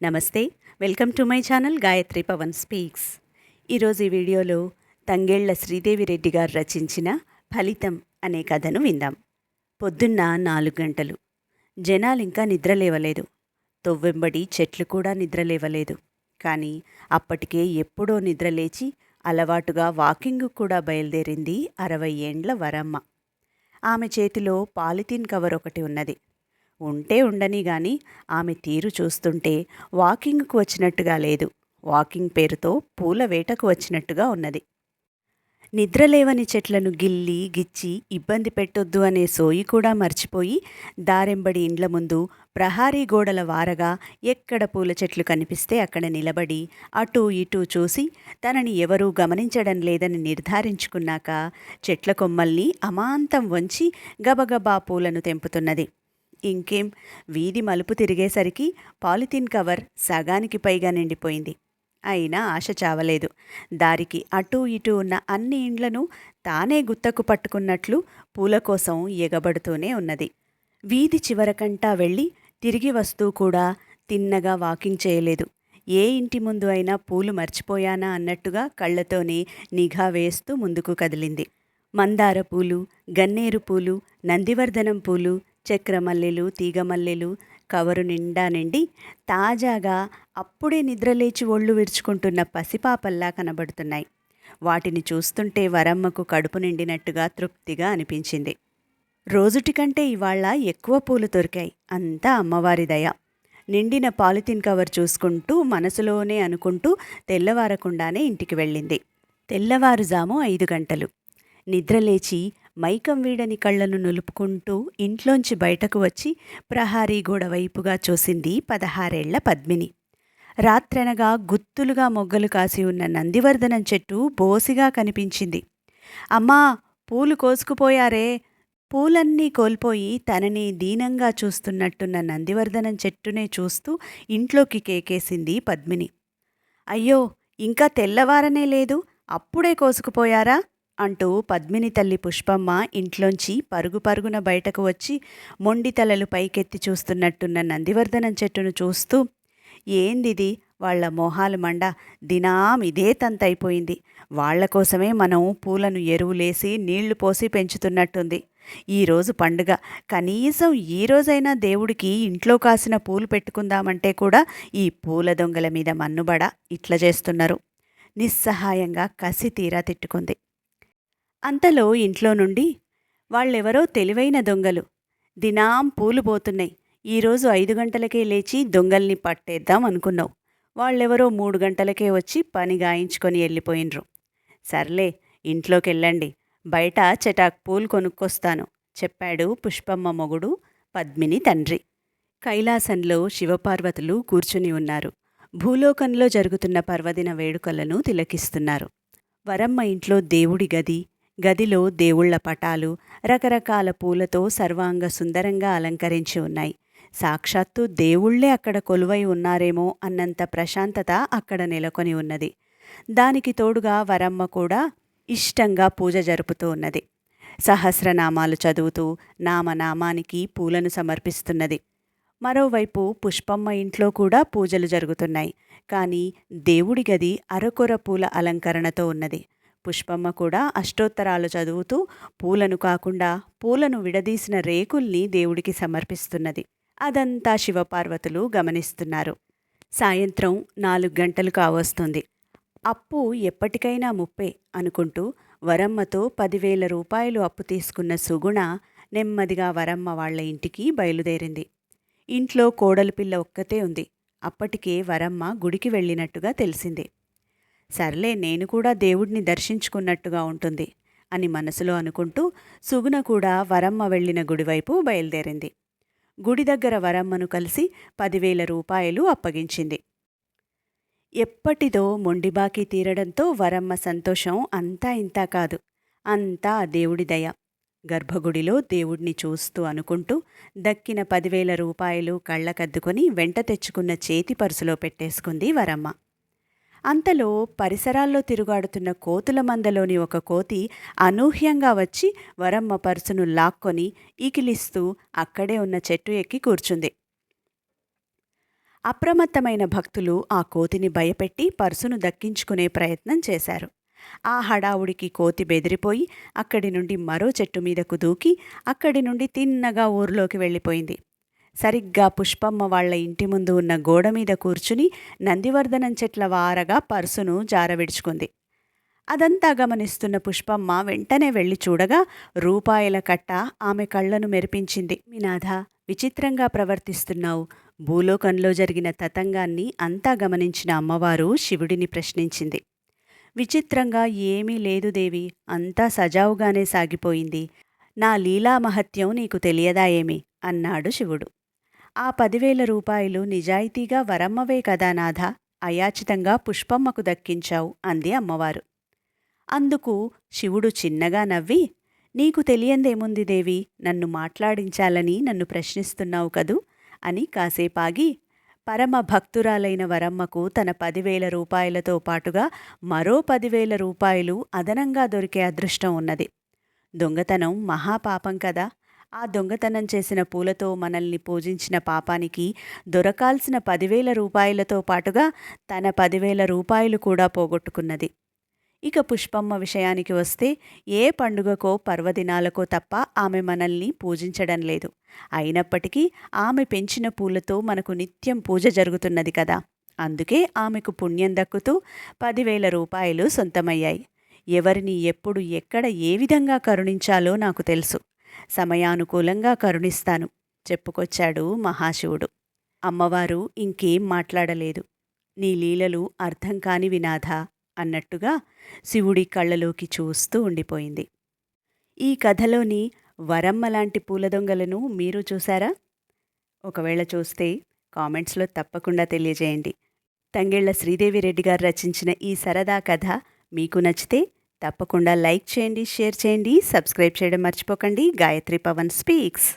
నమస్తే welcome to my channel Gayatri Pavan speaks. ఈరోజు ఈ వీడియోలో తంగేళ్ళ శ్రీదేవి రెడ్డి గారు రచించిన ఫలితం అనే కథను విందాం. పొద్దున్న నాలుగు గంటలు. జనాలు ఇంకా నిద్రలేవలేదు తొవ్వెంబడి చెట్లు కూడా నిద్రలేవలేదు కానీ అప్పటికే ఎప్పుడో నిద్రలేచి అలవాటుగా వాకింగ్ కూడా బయలుదేరింది అరవై ఏండ్ల వరమ్మ. ఆమె చేతిలో పాలిథీన్ కవర్ ఒకటి ఉన్నది. ఉంటే ఉండని గాని ఆమె తీరు చూస్తుంటే వాకింగ్కు వచ్చినట్టుగా లేదు. వాకింగ్ పేరుతో పూల వేటకు వచ్చినట్టుగా ఉన్నది. నిద్రలేవని చెట్లను గిల్లి గిచ్చి ఇబ్బంది పెట్టొద్దు అనే సోయి కూడా మర్చిపోయి దారెంబడి ఇండ్ల ముందు ప్రహారీ గోడల వారగా ఎక్కడ పూల చెట్లు కనిపిస్తే అక్కడ నిలబడి అటూ ఇటూ చూసి తనని ఎవరూ గమనించడం లేదని నిర్ధారించుకున్నాక చెట్ల కొమ్మల్ని అమాంతం వంచి గబగబా పూలను తెంపుతున్నది. ఇంకేం? వీధి మలుపు తిరిగేసరికి పాలిథీన్ కవర్ సగానికి పైగా నిండిపోయింది. అయినా ఆశ చావలేదు. దారికి అటూ ఇటూ ఉన్న అన్ని ఇండ్లను తానే గుత్తకు పట్టుకున్నట్లు పూల కోసం ఎగబడుతూనే ఉన్నది. వీధి చివరకంటా వెళ్ళి తిరిగి వస్తూ కూడా తిన్నగా వాకింగ్ చేయలేదు. ఏ ఇంటి ముందు అయినా పూలు మర్చిపోయానా అన్నట్టుగా కళ్ళతోనే నిఘా వేస్తూ ముందుకు కదిలింది. మందార పూలు గన్నేరు పూలు నందివర్ధనం పూలు చక్రమల్లెలు తీగమల్లెలు కవరు నిండా నిండి తాజాగా అప్పుడే నిద్రలేచి ఒళ్ళు విరుచుకుంటున్న పసిపాపల్లా కనబడుతున్నాయి. వాటిని చూస్తుంటే వరమ్మకు కడుపు నిండినట్టుగా తృప్తిగా అనిపించింది. రోజుటి కంటే ఇవాళ ఎక్కువ పూలు దొరికాయి. అంతా అమ్మవారి దయ. నిండిన పాలిథిన్ కవర్ చూసుకుంటూ మనసులోనే అనుకుంటూ తెల్లవారకుండానే ఇంటికి వెళ్ళింది. తెల్లవారుజాము ఐదు గంటలు. నిద్రలేచి మైకం వీడని కళ్ళను నులుపుకుంటూ ఇంట్లోంచి బయటకు వచ్చి ప్రహారీ గోడ వైపుగా చూసింది పదహారేళ్ళ పద్మిని. రాత్రనగా గుత్తులుగా మొగ్గలు కాసి ఉన్న నందివర్ధనం చెట్టు బోసిగా కనిపించింది. అమ్మా పూలు కోసుకుపోయారే. పూలన్నీ కోల్పోయి తనని దీనంగా చూస్తున్నట్టున్న నందివర్ధనం చెట్టునే చూస్తూ ఇంట్లోకి కేకేసింది పద్మిని. అయ్యో ఇంకా తెల్లవారనే లేదు. అప్పుడే కోసుకుపోయారా? అంటూ పద్మిని తల్లి పుష్పమ్మ ఇంట్లోంచి పరుగు పరుగున బయటకు వచ్చి మొండి తలలు పైకెత్తి చూస్తున్నట్టున్న నందివర్ధనం చెట్టును చూస్తూ ఏందిది? వాళ్ళ మొహాలు మండ దినాం ఇదే తంతైపోయింది. వాళ్ళ కోసమే మనం పూలను ఎరువులేసి నీళ్ళు పోసి పెంచుతున్నట్టుంది. ఈరోజు పండుగ. కనీసం ఈ రోజైనా దేవుడికి ఇంట్లో కాసిన పూలు పెట్టుకుందామంటే కూడా ఈ పూల దొంగల మీద మన్నుబడ ఇట్లా చేస్తున్నారు. నిస్సహాయంగా కసి తీరా తిట్టుకుంది. అంతలో ఇంట్లో నుండి వాళ్ళెవరో తెలివైన దొంగలు. దినాం పూలు పోతున్నాయి. ఈరోజు ఐదు గంటలకే లేచి దొంగల్ని పట్టేద్దాం అనుకున్నావు. వాళ్ళెవరో మూడు గంటలకే వచ్చి పని గాయించుకొని వెళ్ళిపోయినరు సర్లే ఇంట్లోకెళ్ళండి. బయట చెటాక్ పూలు కొనుక్కొస్తాను చెప్పాడు పుష్పమ్మ మొగుడు పద్మిని తండ్రి. కైలాసంలో శివపార్వతులు కూర్చుని ఉన్నారు. భూలోకంలో జరుగుతున్న పర్వదిన వేడుకలను తిలకిస్తున్నారు. వరమ్మ ఇంట్లో దేవుడి గది గదిలో దేవుళ్ళ పటాలు రకరకాల పూలతో సర్వాంగ సుందరంగా అలంకరించి ఉన్నాయి. సాక్షాత్తు దేవుళ్ళే అక్కడ కొలువై ఉన్నారేమో అన్నంత ప్రశాంతత అక్కడ నెలకొని ఉన్నది. దానికి తోడుగా వరమ్మ కూడా ఇష్టంగా పూజ జరుపుతూ ఉన్నది. సహస్రనామాలు చదువుతూ నామనామానికి పూలను సమర్పిస్తున్నది. మరోవైపు పుష్పమ్మ ఇంట్లో కూడా పూజలు జరుగుతున్నాయి. కానీ దేవుడి గది అరకొర పూల అలంకరణతో ఉన్నది. పుష్పమ్మ కూడా అష్టోత్తరాలు చదువుతూ పూలను కాకుండా పూలను విడదీసిన రేకుల్ని దేవుడికి సమర్పిస్తున్నది. అదంతా శివపార్వతులు గమనిస్తున్నారు. సాయంత్రం నాలుగు గంటలు కావస్తుంది అప్పు ఎప్పటికైనా ముప్పే అనుకుంటూ వరమ్మతో పదివేల రూపాయలు అప్పు తీసుకున్న సుగుణ నెమ్మదిగా వరమ్మ వాళ్ళ ఇంటికి బయలుదేరింది. ఇంట్లో కోడలు పిల్ల ఒక్కతే ఉంది. అప్పటికే వరమ్మ గుడికి వెళ్ళినట్టుగా తెలిసింది. సర్లే నేను కూడా దేవుడిని దర్శించుకున్నట్టుగా ఉంటుంది అని మనసులో అనుకుంటూ సుగుణ కూడా వరమ్మ వెళ్ళిన గుడివైపు బయలుదేరింది. గుడి దగ్గర వరమ్మను కలిసి పదివేల రూపాయలు అప్పగించింది. ఎప్పటిదో మొండిబాకీ తీరడంతో వరమ్మ సంతోషం అంతా ఇంతా కాదు అంతా దేవుడి దయ. గర్భగుడిలో దేవుడిని చూస్తూ అనుకుంటూ దక్కిన పదివేల రూపాయలు కళ్ళకద్దుకొని వెంట తెచ్చుకున్న చేతి పరుసులో పెట్టేసుకుంది వరమ్మ. అంతలో పరిసరాల్లో తిరుగాడుతున్న కోతుల మందలోని ఒక కోతి అనూహ్యంగా వచ్చి వరమ్మ పర్సును లాక్కొని ఈకిలిస్తూ అక్కడే ఉన్న చెట్టు ఎక్కి కూర్చుంది. అప్రమత్తమైన భక్తులు ఆ కోతిని భయపెట్టి పర్సును దక్కించుకునే ప్రయత్నం చేశారు. ఆ హడావుడికి కోతి బెదిరిపోయి అక్కడి నుండి మరో చెట్టు మీదకు దూకి అక్కడి నుండి తిన్నగా ఊర్లోకి వెళ్ళిపోయింది. సరిగ్గా పుష్పమ్మ వాళ్ళ ఇంటి ముందు ఉన్న గోడ మీద కూర్చుని నందివర్ధనం చెట్ల వారగా పర్సును జారవిడుచుకుంది. అదంతా గమనిస్తున్న పుష్పమ్మ వెంటనే వెళ్ళి చూడగా రూపాయల కట్ట ఆమె కళ్ళను మెరిపించింది. మీనాథ విచిత్రంగా ప్రవర్తిస్తున్నావు. భూలోకంలో జరిగిన తతంగాన్ని అంతా గమనించిన అమ్మవారు శివుడిని ప్రశ్నించింది. విచిత్రంగా ఏమీ లేదు దేవి అంతా సజావుగానే సాగిపోయింది. నా లీలా మహత్యం నీకు తెలియదా ఏమి? అన్నాడు శివుడు. ఆ పదివేల రూపాయలు నిజాయితీగా వరమ్మవే కదా నాథ? అయాచితంగా పుష్పమ్మకు దక్కించావు అంది అమ్మవారు. అందుకు శివుడు చిన్నగా నవ్వి నీకు తెలియందేముంది దేవి? నన్ను మాట్లాడించాలని నన్ను ప్రశ్నిస్తున్నావు కదూ? అని కాసేపాగి పరమ భక్తురాలైన వరమ్మకు తన పదివేల రూపాయలతో పాటుగా మరో పదివేల రూపాయలు అదనంగా దొరికే అదృష్టం ఉన్నది. దొంగతనం మహాపాపం కదా? ఆ దొంగతనం చేసిన పూలతో మనల్ని పూజించిన పాపానికి దొరకాల్సిన పదివేల రూపాయలతో పాటుగా తన పదివేల రూపాయలు కూడా పోగొట్టుకున్నది. ఇక పుష్పమ్మ విషయానికి వస్తే ఏ పండుగకో పర్వదినాలకో తప్ప ఆమె మనల్ని పూజించడం లేదు. అయినప్పటికీ ఆమె పెంచిన పూలతో మనకు నిత్యం పూజ జరుగుతున్నది కదా. అందుకే ఆమెకు పుణ్యం దక్కుతూ పదివేల రూపాయలు సొంతమయ్యాయి. ఎవరిని ఎప్పుడు ఎక్కడ ఏ విధంగా కరుణించాలో నాకు తెలుసు. సమయానుకూలంగా కరుణిస్తాను చెప్పుకొచ్చాడు మహాశివుడు. అమ్మవారు ఇంకేం మాట్లాడలేదు. నీ లీలలు అర్థం కాని వినాథ అన్నట్టుగా శివుడి కళ్ళలోకి చూస్తూ ఉండిపోయింది. ఈ కథలోని వరమ్మ లాంటి పూల దొంగలను మీరు చూశారా? ఒకవేళ చూస్తే కామెంట్స్లో తప్పకుండా తెలియజేయండి. తంగేళ్ళ శ్రీదేవి రెడ్డి గారు రచించిన ఈ సరదా కథ మీకు నచ్చితే తప్పకుండా లైక్ చేయండి షేర్ చేయండి సబ్స్క్రైబ్ చేయడం మర్చిపోకండి. గాయత్రి పవన్ స్పీక్స్.